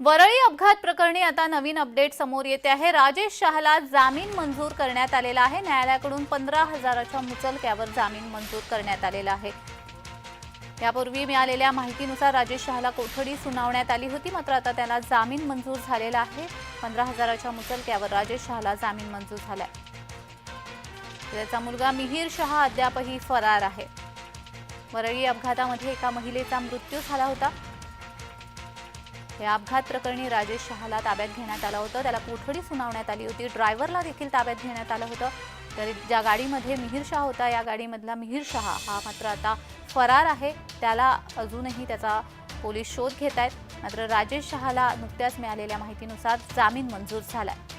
वरळी अपघात प्रकरणी आता नवीन अपडेट समोर येते आहे. राजेश शहाला जामीन मंजूर करण्यात आलेला आहे. न्यायालयाकडून पंधरा हजाराच्या मुचलक्यावर जामीन मंजूर करण्यात आलेला आहे. यापूर्वी मिळालेल्या माहितीनुसार राजेश शहाला कोठडी सुनावण्यात आली होती. मात्र आता त्याला जामीन मंजूर झालेला आहे. पंधरा हजाराच्या मुचलक्यावर राजेश शहाला जामीन मंजूर झालाय. त्याचा मुलगा मिहीर शहा अद्यापही फरार आहे. वरळी अपघातामध्ये एका महिलेचा मृत्यू झाला होता. या अपघात प्रकरणी राजेश शहाला ताब्यात घेण्यात आलं होतं. त्याला कोठडी सुनावण्यात आली होती. ड्रायव्हरला देखील ताब्यात घेण्यात आलं होतं. तर ज्या गाडीमध्ये मिहीर शहा होता या गाडीमधला मिहीर शहा हा मात्र आता फरार आहे. त्याला अजूनही त्याचा पोलीस शोध घेत आहेत मात्र राजेश शहाला नुकत्याच मिळालेल्या माहितीनुसार जामीन मंजूर झाला आहे